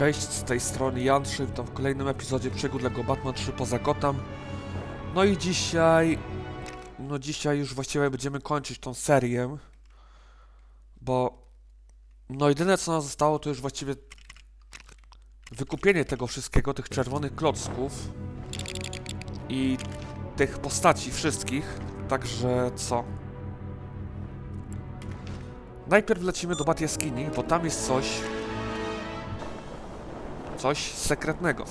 Cześć, z tej strony Jan witam w kolejnym epizodzie przygód Lego Batman 3 poza Gotham. No i dzisiaj... No dzisiaj już właściwie będziemy kończyć tą serię. Bo... No jedyne co nam zostało to już właściwie... Wykupienie tego wszystkiego, tych czerwonych klocków. I... Tych postaci wszystkich. Także co? Najpierw lecimy do Bat Jaskini, bo tam jest coś, coś sekretnego.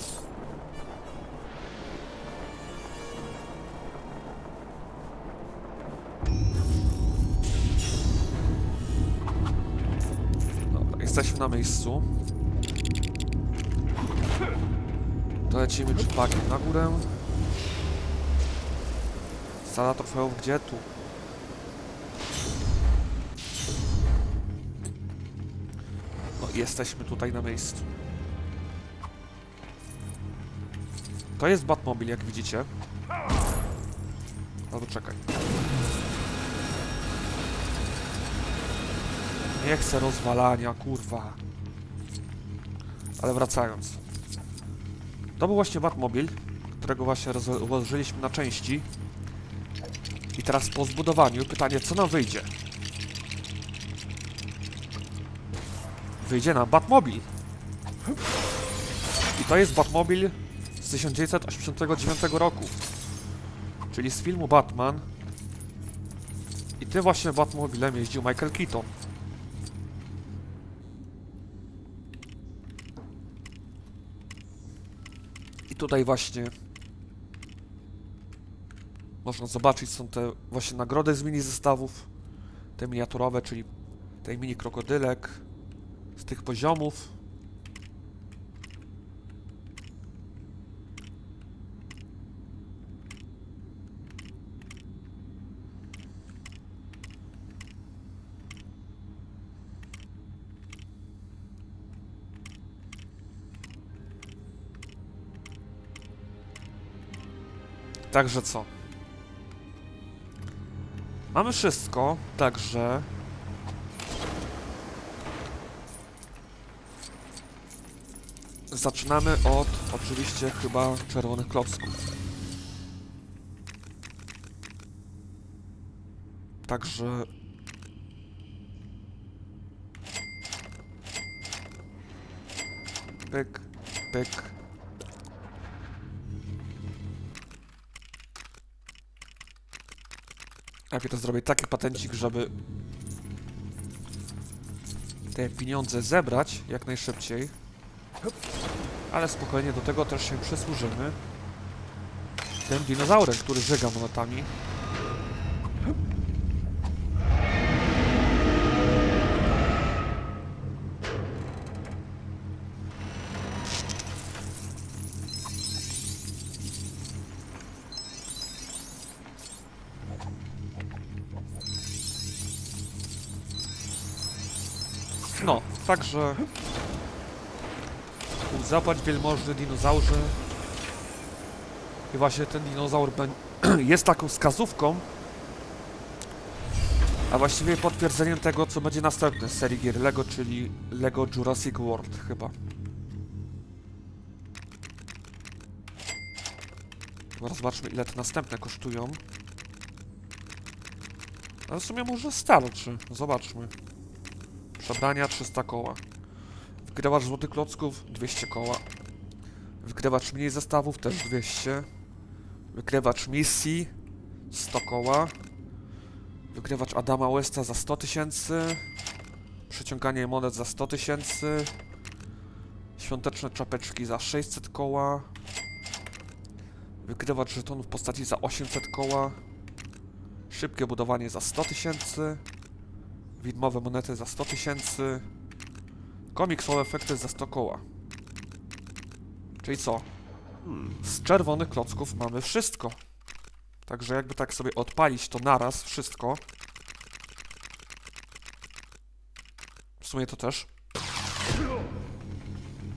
Dobra, jesteśmy na miejscu. To lecimy czypakiem na górę. Sala trofeów gdzie? Tu. No jesteśmy tutaj na miejscu. To jest Batmobil, jak widzicie. Albo czekaj. Nie chcę rozwalania, kurwa. Ale wracając. To był właśnie Batmobil, którego właśnie roz- rozłożyliśmy na części. I teraz po zbudowaniu pytanie, co nam wyjdzie? Wyjdzie nam Batmobil. I to jest Batmobil z 1989 roku. Czyli z filmu Batman. I tym właśnie Batmobilem jeździł Michael Keaton. I tutaj właśnie można zobaczyć, są te właśnie nagrody z mini zestawów. Te miniaturowe, czyli tej mini krokodylek z tych poziomów. Także co? Mamy wszystko, także zaczynamy od oczywiście chyba czerwonych klocków. Także pyk, pyk. Najpierw zrobię taki patencik, żeby te pieniądze zebrać jak najszybciej. Ale spokojnie, do tego też się przysłużymy. Tym dinozaurem, który żega monetami. No, także... Zapłać wielmożny dinozaurze. I właśnie ten dinozaur jest taką wskazówką, a właściwie potwierdzeniem tego, co będzie następne z serii gier LEGO, czyli LEGO Jurassic World chyba. Dobra, zobaczmy ile te następne kosztują. Ale w sumie może starczy. Zobaczmy. Przebrania 300 koła. Wgrywacz złotych klocków 200 koła. Wgrywacz mniej zestawów też 200. Wygrywacz misji 100 koła. Wygrywacz Adama Westa za 100 tysięcy. Przeciąganie monet za 100 tysięcy. Świąteczne czapeczki za 600 koła. Wygrywacz żetonów postaci za 800 koła. Szybkie budowanie za 100 tysięcy. Widmowe monety za 100 tysięcy. Komiksowe efekty za 100 koła. Czyli co? Z czerwonych klocków mamy wszystko. Także jakby tak sobie odpalić to naraz wszystko. W sumie to też.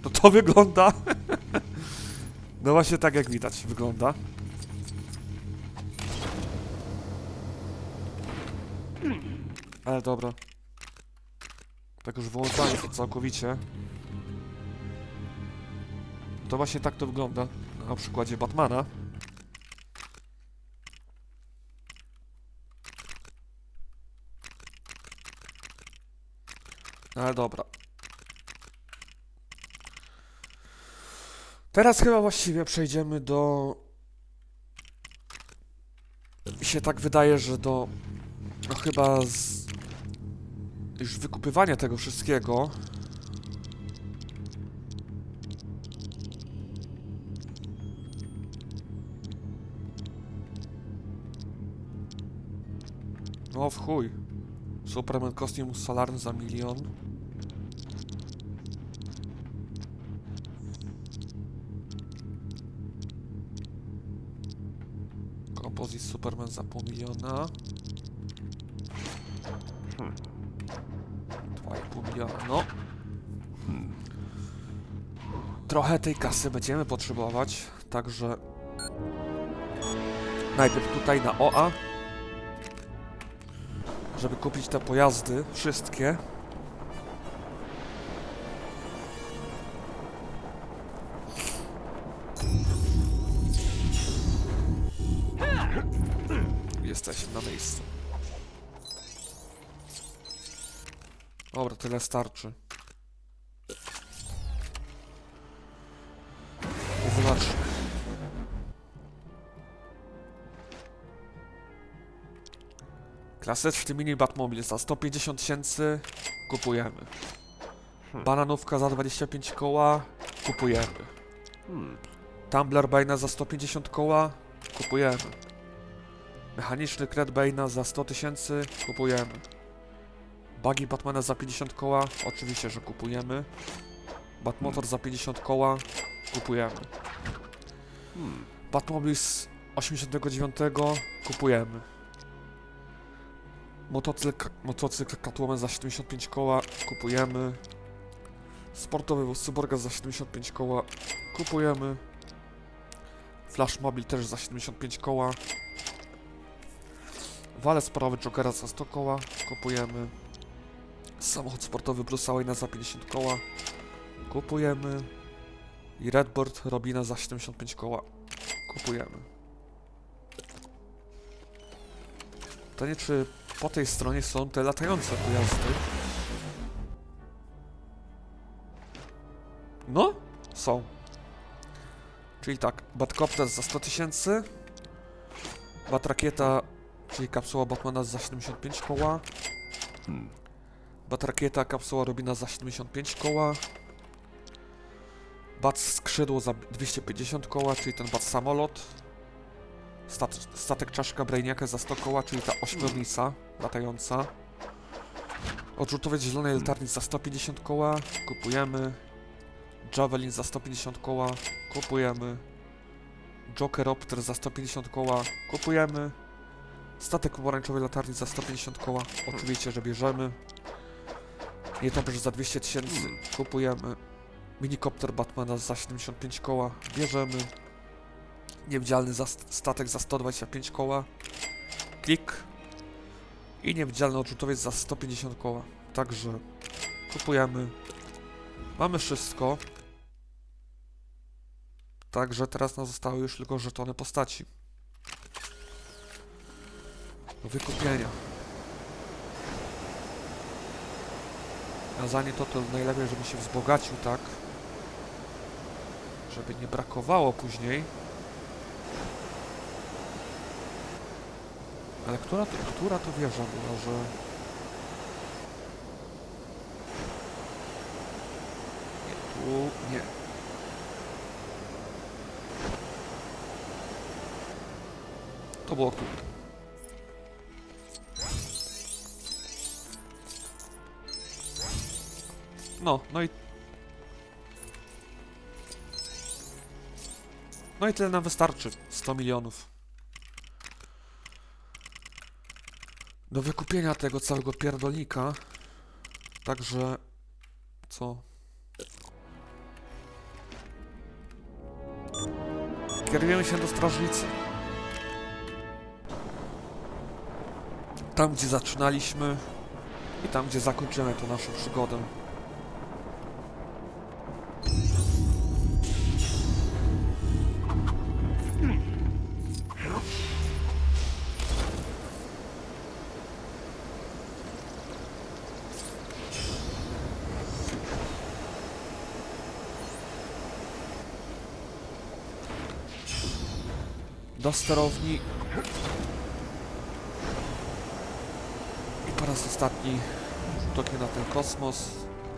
To to wygląda. No właśnie tak jak widać wygląda. Ale dobra. Tak już wyłączając to całkowicie. To właśnie tak to wygląda na przykładzie Batmana. Ale dobra. Teraz chyba właściwie przejdziemy do... Mi się tak wydaje, że do... No chyba z... Już wykupywania tego wszystkiego. No w chuj. Superman kostium solarny za milion. Kompozyt Superman za pół miliona. Trochę tej kasy będziemy potrzebować, także... Najpierw tutaj na OA. Żeby kupić te pojazdy, wszystkie. Jesteśmy na miejscu. Dobra, tyle starczy. Klasyczny mini Batmobil za 150 tysięcy kupujemy. Bananówka za 25 koła kupujemy. Tumbler Bane'a za 150 koła kupujemy. Mechaniczny Kret Bane'a za 100 tysięcy kupujemy. Buggy Batmana za 50 koła oczywiście, że kupujemy. Batmotor za 50 koła kupujemy. Batmobil z 89 kupujemy. Motocykl, motocykl Catwoman za 75 koła kupujemy. Sportowy wóz Cyborga za 75 koła kupujemy. Flash Mobil też za 75 koła. Walec sprawy Jokera za 100 koła kupujemy. Samochód sportowy Wayne'a za 50 koła kupujemy. I Redboard Robina za 75 koła kupujemy. Pytanie, czy po tej stronie są te latające pojazdy? No, są. Czyli tak, Batcopter za 100 tysięcy, Batrakieta, czyli kapsuła Batmana za 75 koła, Batrakieta, kapsuła Robina za 75 koła, Bat skrzydło za 250 koła, czyli ten Bat samolot, Stat statek czaszka Brainiaka za 100 koła, czyli ta ośmiornica latająca. Odrzutowiec zielonej latarni za 150 koła, kupujemy. Javelin za 150 koła, kupujemy. Jokeropter za 150 koła, kupujemy. Statek pomarańczowej latarni za 150 koła, oczywiście, że bierzemy. Nietoperz za 200 tysięcy, kupujemy. Minikopter Batmana za 75 koła, bierzemy. Niewidzialny za statek za 125 koła. Klik. I niewidzialny odrzutowiec za 150 koła. Także kupujemy. Mamy wszystko. Także teraz nam zostały już tylko żetony postaci. Do wykupienia. A zanim to, to najlepiej, żeby się wzbogacił, tak? Żeby nie brakowało później. Ale która to, która to wieża była, że... Nie, tu... nie. To było. No, no i... No i tyle nam wystarczy. 100 milionów. Do wykupienia tego całego pierdolnika. Także co? Kierujemy się do strażnicy. Tam, gdzie zaczynaliśmy i tam, gdzie zakończymy tę naszą przygodę. Do sterowni. I po raz ostatni toki na ten kosmos.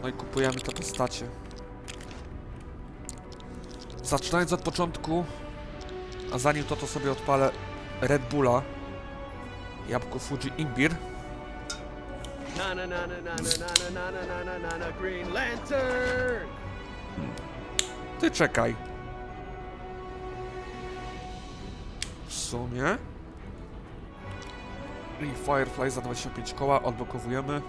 No i kupujemy te postacie. Zaczynając od początku, a zanim to, to sobie odpalę Red Bulla, jabłko Fuji Imbir. Na na sumie. I Firefly za 25 koła odblokowujemy.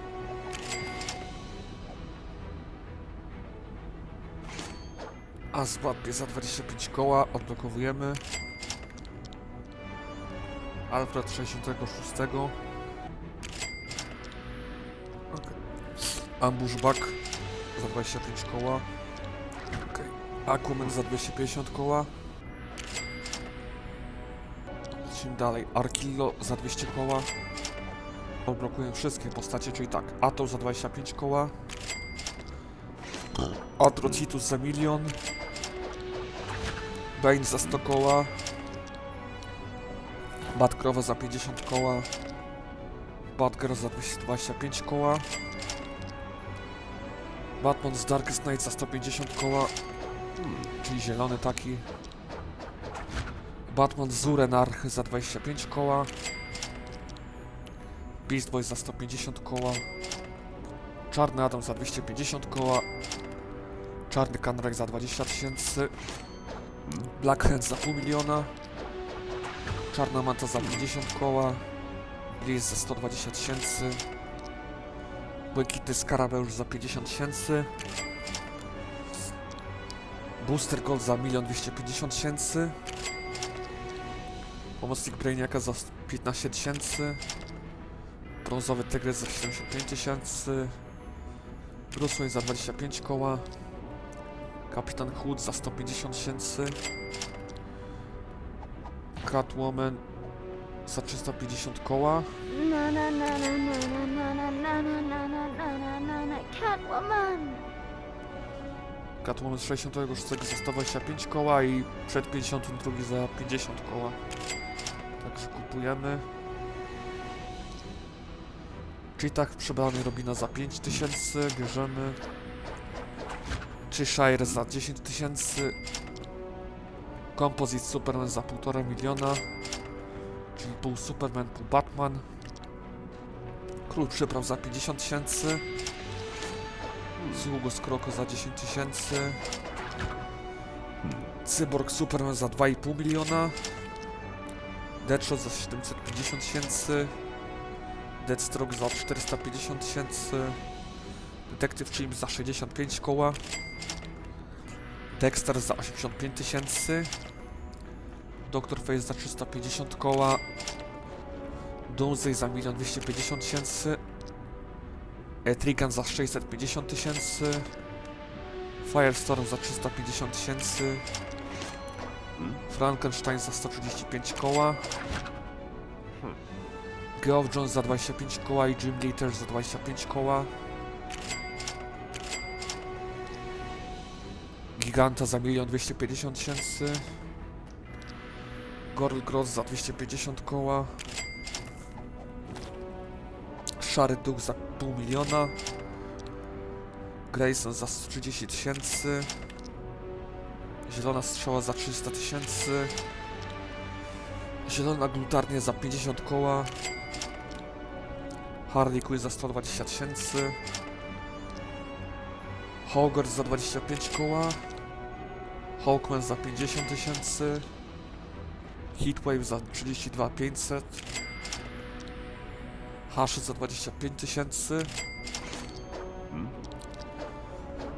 A złapie za 25 koła odblokowujemy. Alfred 66. Okay. Ambushback za 25 koła. Okej. Aquaman za 250 koła. Lecimy dalej. Arkillo za 200 koła. Odblokuję wszystkie postacie, czyli tak. Ato za 25 koła. Atrocitus za milion. Bane za 100 koła. Batcrowa za 50 koła. Batgirl za 225 koła. Batman z Darkest Knight za 150 koła. Czyli zielony taki. Batman z Urenarch za 25 koła. Beast Boy za 150 koła. Czarny Adam za 250 koła. Czarny Kanrek za 20 tysięcy. Black Hand za pół miliona. Czarna Manta za 50 koła. Blaze za 120 tysięcy. Błękitny Skarabeusz za 50 tysięcy. Booster Gold za 1 250 tysięcy. Pomocnik Brainiaka za 15 tysięcy. Brązowy Tygrys za 75 tysięcy. Bruce Wayne za 25 koła. Kapitan Hood za 150 tysięcy. Catwoman za 350 koła. Na na na na na na na na na na na na na na na Catwoman! Catwoman z 66 za 125 koła i przed 52 za 50 koła. Także kupujemy. Czyli tak przebrany Robina za 5000, bierzemy. Cheshire za 10 tysięcy. Composite Superman za 1,5 miliona. Czyli pół Superman, pół Batman. Król przypraw za 50 tysięcy. Sługo z Kroko za 10 tysięcy. Cyborg Superman za 2,5 miliona. Deadshot za 750 tysięcy. Deathstroke za 450 tysięcy. Detective Chim za 65 koła. Dexter za 85 tysięcy. Doctor Face za 350 koła. Doomsday za 1 250 tysięcy. Etrigan za 650 tysięcy. Firestorm za 350 tysięcy. Frankenstein za 135 koła. Geoff Jones za 25 koła i Jim Lee też za 25 koła. Giganta za 1 250 tysięcy. Gorl Gross za 250 koła. Szary Duch za pół miliona. Grayson za 130 tysięcy. Zielona strzała za 300 tysięcy. Zielona glutarnia za 50 koła. Harley Quinn za 120 tysięcy. Hogwarts za 25 koła. Hawkman za 50 tysięcy. Heatwave za 32 500. Haszy za 25 tysięcy.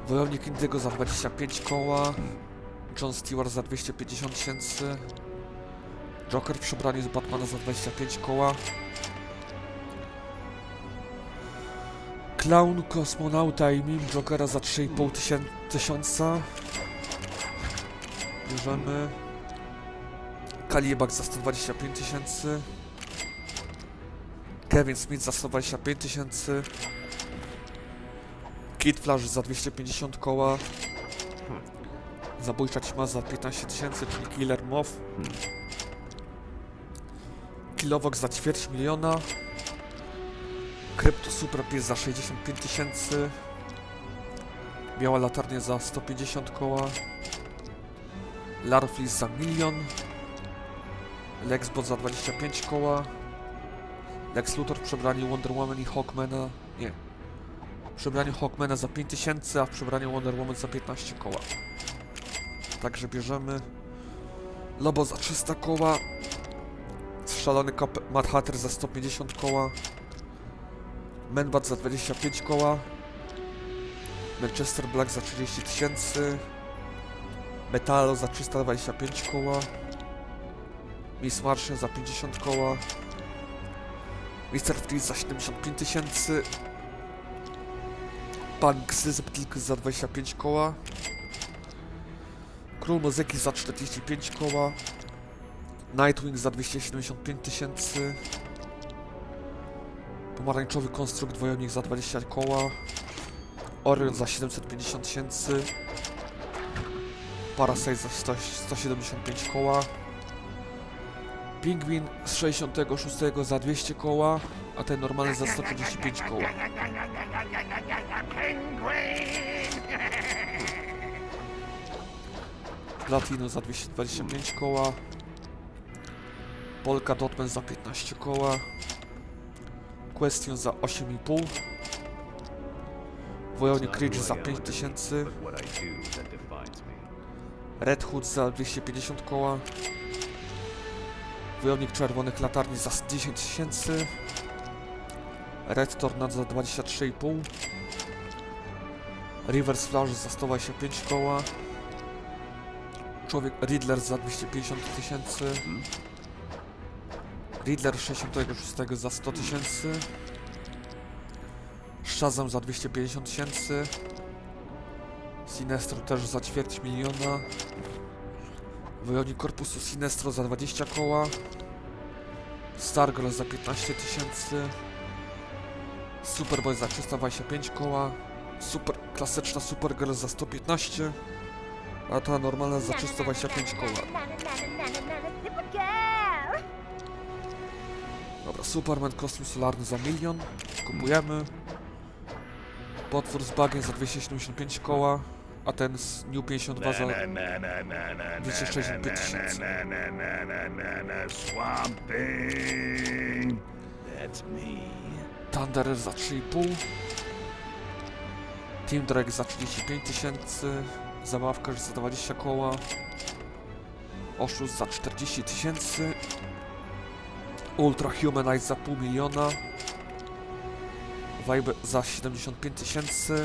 Wojownik Indygo za 25 koła. John Stewart za 250 tysięcy. Joker w przebraniu z Batmana za 25 koła. Clown, kosmonauta i mim Jokera za 3,5 tysię- tysiąca. Bierzemy. Kalibak za 125 tysięcy. Kevin Smith za 125 tysięcy. Kid Flash za 250 koła. Zabójcza ćma za 15 tysięcy, czyli Killer Moth. Kilovox za ćwierć miliona. Krypto Super Pies za 65 tysięcy. Biała latarnia za 150 koła. Larflis za milion. Lexbot za 25 koła. Lex Luthor w przebraniu Wonder Woman i Hawkmana. Nie. W przebraniu Hawkmana za 5000, a w przebraniu Wonder Woman za 15 koła. Także bierzemy. Lobo za 300 koła. Szalony kop Mad Hatter za 150 koła. Menbat za 25 koła. Manchester Black za 30 tysięcy. Metalo za 325 koła. Miss Martian za 50 koła. Mr. Freeze za 75 tysięcy. Pan Xyzptilk za 25 koła. Król Muzyki za 45 koła. Nightwing za 275 tysięcy. Pomarańczowy konstrukt wojownik za 20 koła. Orion za 750 tysięcy. Parasite za 100, 175 koła. Pingwin z 66 za 200 koła, a ten normalny za 135 koła. Platino za 225 koła. Polka Dotman za 15 koła. Question za 8,5. Wojownik Ridge za 5000. But what I do that defines me. Red Hood za 250 koła. Wojownik Czerwonych Latarni za 10 tysięcy. Red Tornado za 23,5. Reverse Flash za 125 koła. Człowiek Riddler za 250 tysięcy. Riddler 66 za 100 tysięcy. Shazam za 250 tysięcy. Sinestro też za ćwierć miliona. Wojownik Korpusu Sinestro za 20 koła. Stargirl za 15 tysięcy. Superboy za 325 koła. Super, klasyczna Supergirl za 115. A ta normalna za 325 koła. Dobra, Superman kostium solarny za milion. Kupujemy. Potwór z bagien za 275 koła. A ten z New 52 za 265 tysięcy. Swamp Thing. That's me. Thunder za 3,5 Team Drag za 35 tysięcy Zabawkarz za 20 koła. Oszust za 40 tysięcy. Ultra Humanize za pół miliona. Vibe za 75 tysięcy.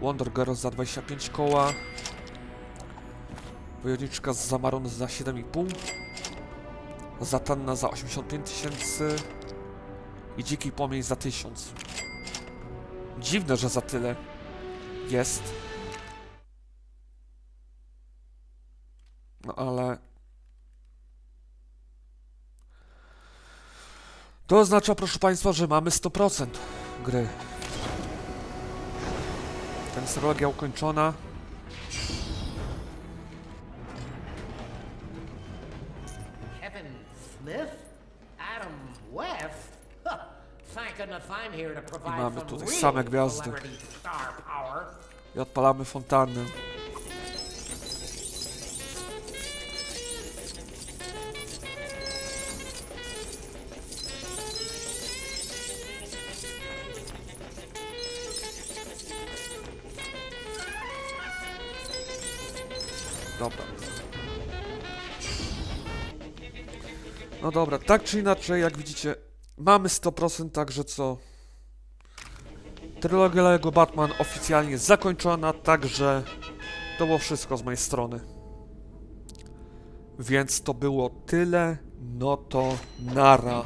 Wonder Girl za 25 koła. Wojowniczka z Zamaron za 7,5 Zatanna za 85 tysięcy. I dziki płomień za tysiąc. Dziwne, że za tyle jest. No ale... To oznacza, proszę Państwa, że mamy 100% gry. Ten serialogia ukończona. Kevin Smith? Adam West? Provide mamy tutaj same gwiazdy. I odpalamy fontannę. Dobra. No dobra, tak czy inaczej, jak widzicie, mamy 100%, także co? Trylogia Lego Batman oficjalnie zakończona, także to było wszystko z mojej strony. Więc to było tyle, no to nara.